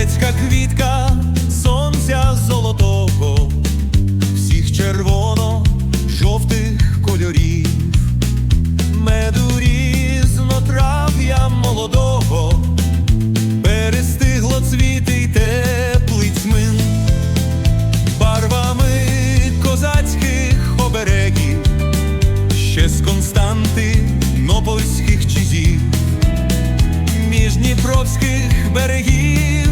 грецька квітка сонця золотого, всіх червоно-жовтих кольорів, меду різнотрав'я молодого, перестигло цвіти й теплий тьмин, барвами козацьких оберегів, ще з Константинопольських чизів. Дніпровських берегів.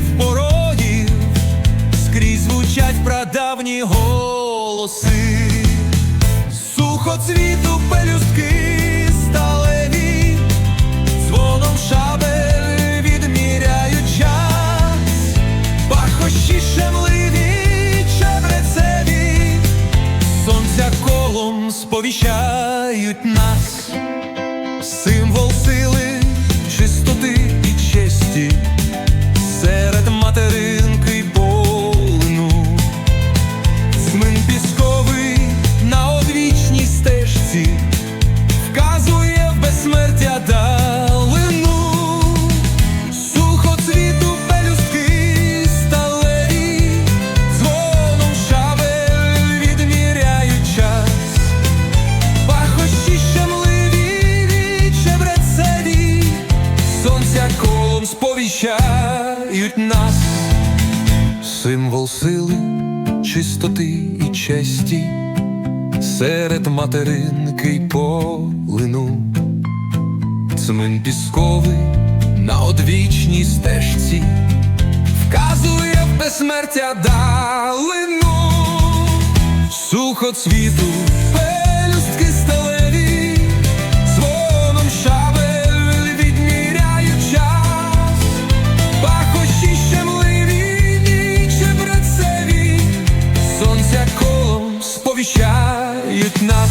Прадавні голоси, сухоцвіту пелюстки сталеві, дзвоном шабель відміряють час, пахощі шемливі, чебрецеві, сонця колом сповіщають нас, сповіщають нас, символ сили, чистоти і честі. Серед материнки й полину, Цмин пісковий на одвічній стежці. Вказує в безсмертя далину, сухоцвіту, Покарають нас,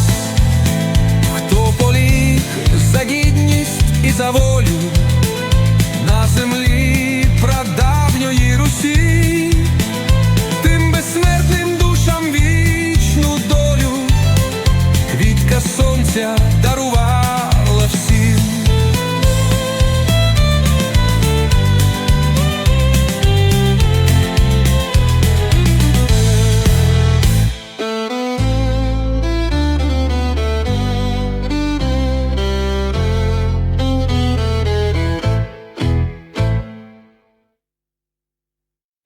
хто поліг за гідність і за волю. На землі прадавньої Русі, тим безсмертним душам вічну долю, квітка сонця дарував.